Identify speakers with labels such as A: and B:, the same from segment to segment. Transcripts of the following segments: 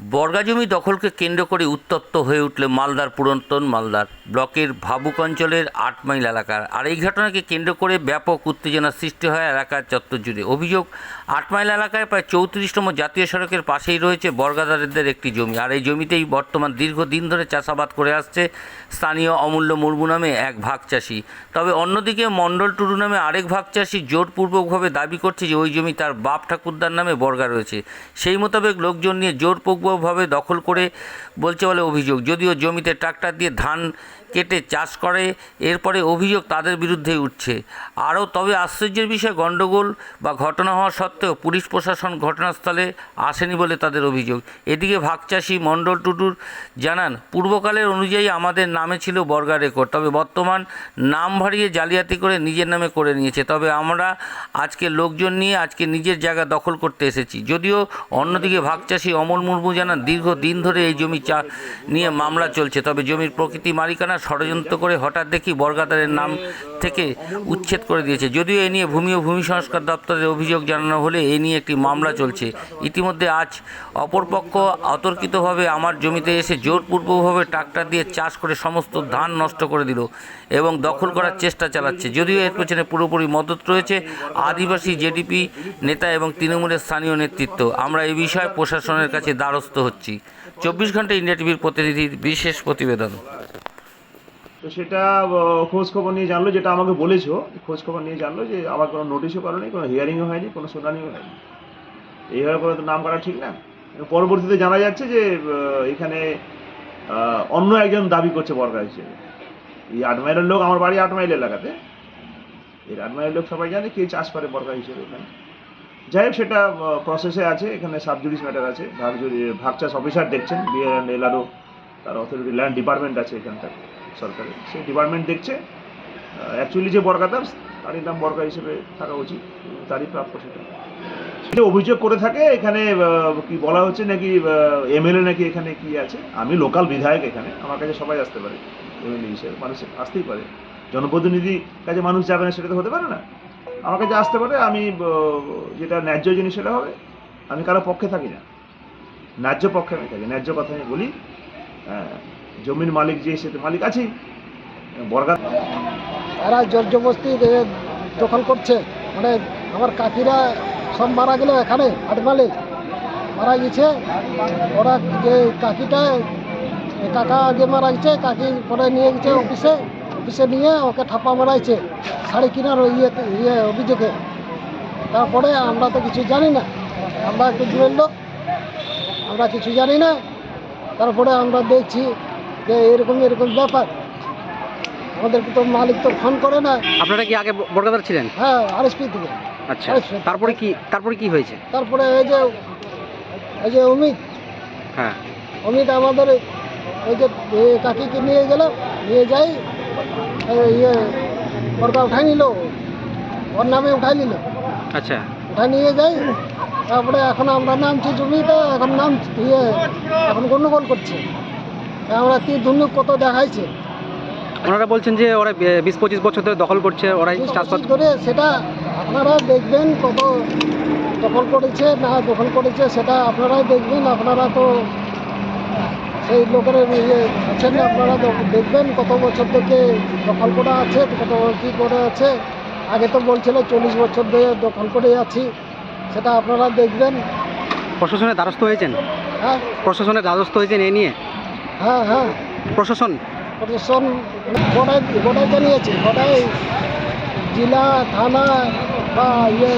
A: বর্গা জমি দখলকে কেন্দ্র করে উত্তপ্ত হয়ে উঠল মালদার পুরাতন মালদার ব্লকের ভাবুক অঞ্চলের আট মাইল এলাকার। আর এই ঘটনাকে কেন্দ্র করে ব্যাপক উত্তেজনা সৃষ্টি হয় এলাকার চত্বর জুড়ে। অভিযোগ, আট মাইল এলাকায় প্রায় চৌত্রিশতম জাতীয় সড়কের পাশেই রয়েছে বর্গাদারদের একটি জমি। আর এই জমিতেই বর্তমান দীর্ঘদিন ধরে চাষাবাদ করে আসছে স্থানীয় অমূল্য মুর্মু নামে এক ভাগ চাষি তবে অন্যদিকে মণ্ডল টুরু নামে আরেক ভাগ চাষি জোরপূর্বকভাবে দাবি করছে যে ওই জমি তার বাপ ঠাকুরদার নামে বর্গা রয়েছে। সেই মোতাবেক লোকজন নিয়ে জোরপূর্বকভাবে দখল করে বলছে বলে অভিযোগ। যদিও জমিতে ট্রাক্টর দিয়ে ধান কেটে চাষ করে, এরপরে অভিযোগ তাদের বিরুদ্ধে উঠছে। আরও তবে আশ্চর্যের বিষয়, গণ্ডগোল বা ঘটনা হওয়া সত্ত্বেও পুলিশ প্রশাসন ঘটনাস্থলে আসেনি বলে তাদের অভিযোগ। এদিকে ভাগচাষী মণ্ডল টুডুর জানান, পূর্বকালের অনুযায়ী আমাদের নামে ছিল বর্গা রেকর্ড, তবে বর্তমান নাম ভারিয়ে জালিয়াতি করে নিজের নামে করে নিয়েছে। তবে আমরা আজকে লোকজন নিয়ে আজকে নিজের জায়গা দখল করতে এসেছি। যদিও অন্যদিকে ভাগচাষী অমল মুর্মু জানান দীর্ঘ দিন ধরে এই জমি চা নিয়ে মামলা চলছে। তবে জমির প্রকৃতি মালিকানা ষড়যন্ত্র করে হঠাৎ দেখি বর্গাদারের নাম থেকে উচ্ছেদ করে দিয়েছে। যদিও এ নিয়ে ভূমি ও ভূমি সংস্কার দপ্তরের অভিযোগ জানানো হলে এ নিয়ে একটি মামলা চলছে। ইতিমধ্যে আজ অপরপক্ষ অতর্কিতভাবে আমার জমিতে এসে জোরপূর্বকভাবে ট্রাক্টর দিয়ে চাষ করে সমস্ত ধান নষ্ট করে দিল এবং দখল করার চেষ্টা চালাচ্ছে। যদিও এর পেছনে পুরোপুরি মদত রয়েছে আদিবাসী জেডিপি নেতা এবং তৃণমূলের স্থানীয় নেতৃত্ব। আমরা এই বিষয়ে প্রশাসনের কাছে দ্বারস্থ হচ্ছি। চব্বিশ ঘণ্টা ইন্ডিয়া টিভির প্রতিনিধির বিশেষ প্রতিবেদন।
B: তো সেটা খোঁজ খবর নিয়ে জানলো, যেটা আমাকে বলেছ খোঁজ খবর নিয়ে জানলো যে আমার কোনো নোটিশও করেনি কোনো হিয়ারিংও হয়নি, কোনো শুনানিও হয়নি। এইভাবে করে তো নাম করা ঠিক না। পরবর্তীতে জানা যাচ্ছে যে এখানে অন্য একজন দাবি করছে বর্গা হিসেবে। এই আট মাইলের লোক আমার বাড়ি আট মাইল এলাকাতে। এই আট মাইলের লোক সবাই জানে কে চাষ করে বর্গা হিসেবে এখানে যাই হোক, সেটা প্রসেসে আছে, এখানে সাবজুডিস ম্যাটার আছে। ভাগ জুরি- ভাগ চাষ অফিসার দেখছেন বিএ অ্যান্ড এলআরও তার অথরিটি ল্যান্ড ডিপার্টমেন্ট আছে এখানকার সরকারের। সেই ডিপার্টমেন্ট দেখছে। অ্যাকচুয়ালি যে বর্গাদার, তারই নাম বর্গা হিসেবে থাকা উচিত তারই প্রাপ্য সেটা। সেটা অভিযোগ করে থাকে, এখানে কি বলা হচ্ছে নাকি এমএলএ নাকি এখানে কি আছে? আমি লোকাল বিধায়ক এখানে, আমার কাছে সবাই আসতে পারে এমএলএ হিসেবে, মানুষ আসতেই পারে। জনপ্রতিনিধি কাছে মানুষ যাবে না, সেটা তো হতে পারে না। আমার কাছে আসতে পারে আমি যেটা ন্যায্য জিনিস সেটা হবে। আমি কারও পক্ষে থাকি না। ন্যায্য পক্ষে আমি থাকি। ন্যায্য কথা আমি বলি হ্যাঁ, জমির মালিক যে সে মালিক আছেই। বর্গা
C: এরা জোর জবস্তি দখল করছে মানে আমার কাকিরা সব মারা গেল এখানে আটমালে। মারা গেছে ওরা যে কাকিটা কাকা যে মারা গেছে কাকি পরে নিয়ে গেছে অফিসে অফিসে নিয়ে ওকে ঠাপা মারাইছে শাড়ি কেনার ইয়ে ইয়ে অভিযোগে। তারপরে আমরা তো কিছু জানি না। আমরা একটু দূরের লোক আমরা কিছু জানি না। তারপরে আমরা দেখছি যে এরকম এরকম ব্যাপার। আমাদেরকে তো মালিক তো ফোন করে না।
D: আপনারা কি আগে বর্গাদার ছিলেন?
C: হ্যাঁ আরএসপি থেকে
D: আচ্ছা। তারপরে কি তারপরে কি হয়েছে?
C: তারপরে এই যে এই যে অমিত।
D: হ্যাঁ।
C: অমিত আমাদের ওই যে কাকিকে নিয়ে গেল নিয়ে যাই। ইয়ে পর্দা উঠাই নিল। ওর নামে উঠাই নিল।
D: আচ্ছা।
C: উঠাই নিয়ে যাই তারপরে এখন আমরা নামছি জমিতে এখন নাম ইয়ে এখন গন্ডগোল করছে। আমরা কি ধুনুক কত দেখাইছে?
D: ওনারা বলছেন যে ওরা বিশ পঁচিশ বছর ধরে দখল করছে ওরাই চাষবাদ
C: করে সেটা আপনারা দেখবেন কত দখল করেছে না দখল করেছে সেটা আপনারাই দেখবেন আপনারা তো সেই লোকের ইয়ে আছেন আপনারা দেখবেন কত বছর থেকে দখল করা আছে কত কী করে আছে। আগে তো বলছিল চল্লিশ বছর ধরে দখল করে আছি সেটা আপনারা দেখবেন।
D: প্রশাসনের দ্বারস্থ হয়েছেন?
C: হ্যাঁ।
D: প্রশাসনের দ্বারস্থ হয়েছেন এ নিয়ে?
C: হ্যাঁ হ্যাঁ।
D: প্রশাসন?
C: প্রশাসন গোটাই গোটাই জানিয়েছে গোটাই জেলা থানা বা ইয়ে।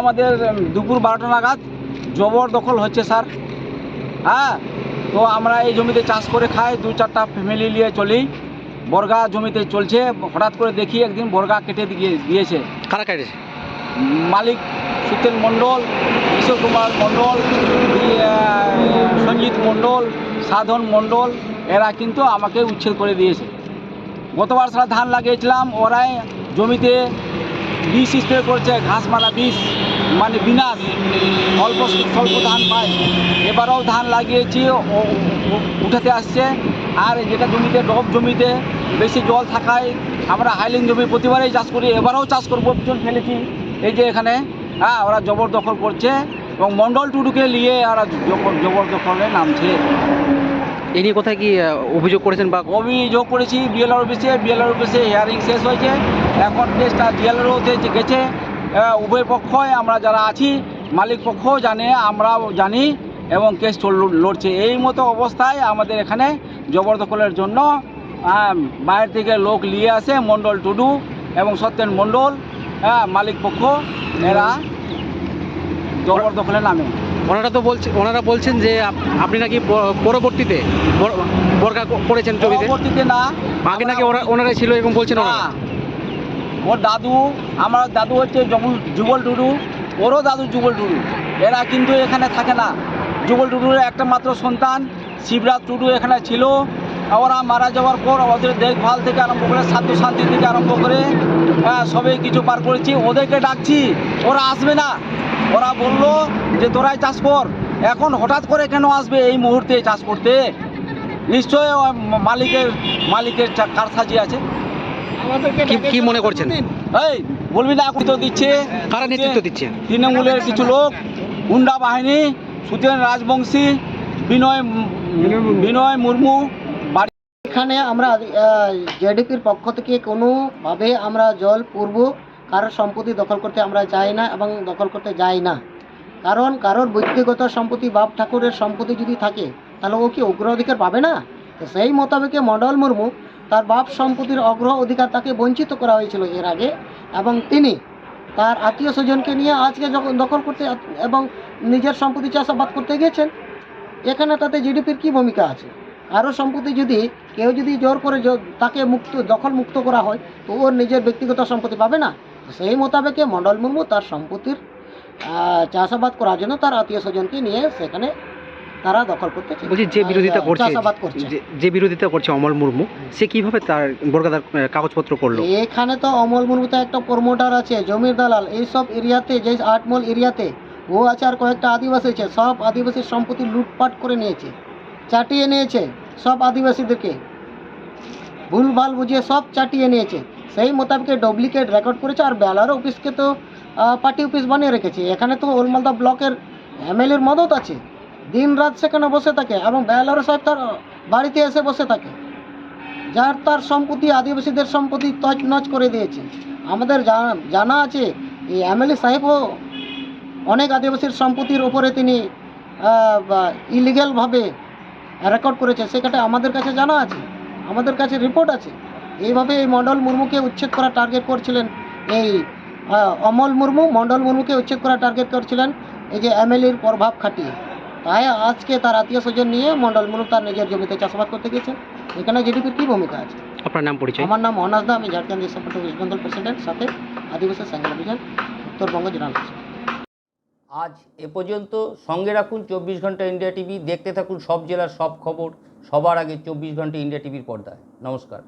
E: আমাদের দুপুর বারোটা নাগাদ জবর দখল হচ্ছে স্যার। হ্যাঁ তো আমরা এই জমিতে চাষ করে খাই দু চারটা ফ্যামিলি নিয়ে চলি। বর্গা জমিতে চলছে হঠাৎ করে দেখি একদিন বর্গা কেটে দিয়ে দিয়েছে।
D: কারা কেটেছে?
E: মালিক সুতেন মণ্ডল কিশোর কুমার মণ্ডল সঞ্জিত মণ্ডল সাধন মণ্ডল এরা কিন্তু আমাকে উচ্ছেদ করে দিয়েছে। গতবার সারা ধান লাগিয়েছিলাম ওরাই জমিতে বিষ স্প্রে করছে ঘাস মারা বিষ মানে বিনাশ। অল্প স্বল্প ধান পায়। এবারেও ধান লাগিয়েছি উঠাতে আসছে। আর যেটা জমিতে ডব জমিতে বেশি জল থাকায় আমরা হাইলিং জমি প্রতিবারেই চাষ করি, এবারেও চাষ করব পিছন ফেলেছি। এই যে এখানে হ্যাঁ ওরা জবরদখল করছে এবং মণ্ডল টুডুকে নিয়ে ওরা জবরদখলে নামছে।
D: এই নিয়ে কোথায় কি অভিযোগ করেছেন বা
E: অভিযোগ করেছি বিএলআর অফিসে বিএলআর অফিসে হিয়ারিং শেষ হয়েছে। এখন কেসটা ডিএলআরওতে গেছে আহ, উভয় পক্ষই আমরা যারা আছি মালিক পক্ষ জানে আমরাও জানি এবং কেস লড়ছে। এই মতো অবস্থায় আমাদের এখানে জবরদখলের জন্য বাইরে থেকে লোক নিয়ে আসে মণ্ডল টুডু এবং সত্যেন মণ্ডল হ্যাঁ মালিক পক্ষ এরা জবরদখলে নামে।
D: ওনারা তো বলছে ওনারা বলছেন যে আপনি নাকি পরবর্তীতে বর- বর্গা করেছেন জমিতে
E: পরবর্তীতে না।
D: আগে নাকি ওরা ওনারাই ছিল এরকম বলছেন
E: না। ওর দাদু আমার দাদু হচ্ছে জবুল যুগল টুডু ওরও দাদু যুগল টুডু এরা কিন্তু এখানে থাকে না। যুগল টুডুর একটা মাত্র সন্তান শিবরাজ টুডু এখানে ছিল। ওরা মারা যাওয়ার পর ওদের দেখভাল থেকে আরম্ভ করে সাধ্য শান্তি থেকে আরম্ভ করে হ্যাঁ, সবই কিছু পার করেছি। ওদেরকে ডাকছি ওরা আসবে না। ওরা বলল যে তোরাই চাষ কর। এখন হঠাৎ করে কেন আসবে এই মুহূর্তে চাষ করতে? নিশ্চয়ই ও মালিকের মালিকের কারসাজি আছে।
D: কি কি মনে করছেন?
E: এই বলবি না এখন তো দিচ্ছে।
D: কারা নেতৃত্ব দিচ্ছে?
E: তৃণমূলের কিছু লোক গুন্ডা বাহিনী সুতেন রাজবংশী বিনয় বিনয় মুর্মু বাড়ি
F: এখানে আমরা জেডিপির পক্ষ থেকে কোনোভাবে আমরা জল পূর্ব কারোর সম্পত্তি দখল করতে আমরা চাই না এবং দখল করতে যাই না। কারণ কারোর ব্যক্তিগত সম্পত্তি, বাপ ঠাকুরের সম্পত্তি যদি থাকে, তাহলে ও কি অগ্র অধিকার পাবে না? তো সেই মোতাবেকে মণ্ডল মুর্মু তার বাপ সম্পত্তির অগ্র অধিকার তাকে বঞ্চিত করা হয়েছিল এর আগে এবং তিনি তার আত্মীয় স্বজনকে নিয়ে আজকে যখন দখল করতে এবং নিজের সম্পত্তি চাষাবাদ করতে গিয়েছেন, এখানে তাতে জিডিপির কি ভূমিকা আছে? আরও সম্পত্তি যদি কেউ যদি জোর করে তাকে মুক্ত, দখল মুক্ত করা হয়, তো ওর নিজের ব্যক্তিগত সম্পত্তি পাবে না। সেই মোতাবেকে মণ্ডল মুর্মু তার সম্পত্তির চাষাবাদ করার জন্য তার আত্মীয় স্বজনকে নিয়ে সেখানে তারা দখল করতে
D: বলছি যে বিরোধিতা করছে
F: চাষাবাদ করছে।
D: যে- যে বিরোধিতা করছে অমল মুর্মু সে কীভাবে তার বর্গাদার কাগজপত্র করল?
F: এখানে তো অমল মুর্মু তো একটা প্রমোটার আছে জমির দালাল এইসব এরিয়াতে যে আটমল এরিয়াতে ও আছে আর কয়েকটা আদিবাসী আছে সব আদিবাসীর সম্পত্তি লুটপাট করে নিয়েছে চাটিয়ে নিয়েছে সব আদিবাসীদেরকে। ভুলভাল বুঝিয়ে সব চাটিয়ে নিয়েছে। সেই মোতাবেক ডুপ্লিকেট রেকর্ড করেছে আর বেলার অফিসকে তো পার্টি অফিস বানিয়ে রেখেছে। এখানে তো ওলমালদা ব্লকের এমএলএর মদত আছে। দিন রাত সেখানে বসে থাকে এবং বেলারও সাহেব তার বাড়িতে এসে বসে থাকে। যার তার সম্পত্তি, আদিবাসীদের সম্পত্তি তছ নচ করে দিয়েছে। আমাদের জানা জানা আছে, এই এমএলএ সাহেবও অনেক আদিবাসীর সম্পত্তির ওপরে তিনি ইলিগ্যালভাবে রেকর্ড করেছে। সেখানে আমাদের কাছে জানা আছে। আমাদের কাছে রিপোর্ট আছে। এইভাবে এই মণ্ডল মুর্মুকে উচ্ছেদ করা টার্গেট করছিলেন। এই অমল মুর্মু মণ্ডল মুর্মুকে উচ্ছেদ করা টার্গেট করছিলেন। এই যে এমএলএর প্রভাব খাটিয়ে। তাই আজকে তার আত্মীয় স্বজন নিয়ে মণ্ডল মুর্মু তার নিজের জমিতে চাষাবাদ করতে গেছেন এখানে জিডিপির কী ভূমিকা আছে?
D: আপনার নাম পরিচয়?
F: আমার নাম অনাস দা আমি Jharkhand December West Bengal president সাথে আদিবাসী সংগ্রাম অভিযান উত্তরবঙ্গ জেলা
A: আজ এ পর্যন্ত সঙ্গে রাখুন চব্বিশ ঘণ্টা ইন্ডিয়া টিভি দেখতে থাকুন সব জেলার সব খবর সবার আগে চব্বিশ ঘণ্টা ইন্ডিয়া টিভির পর্দায়। নমস্কার।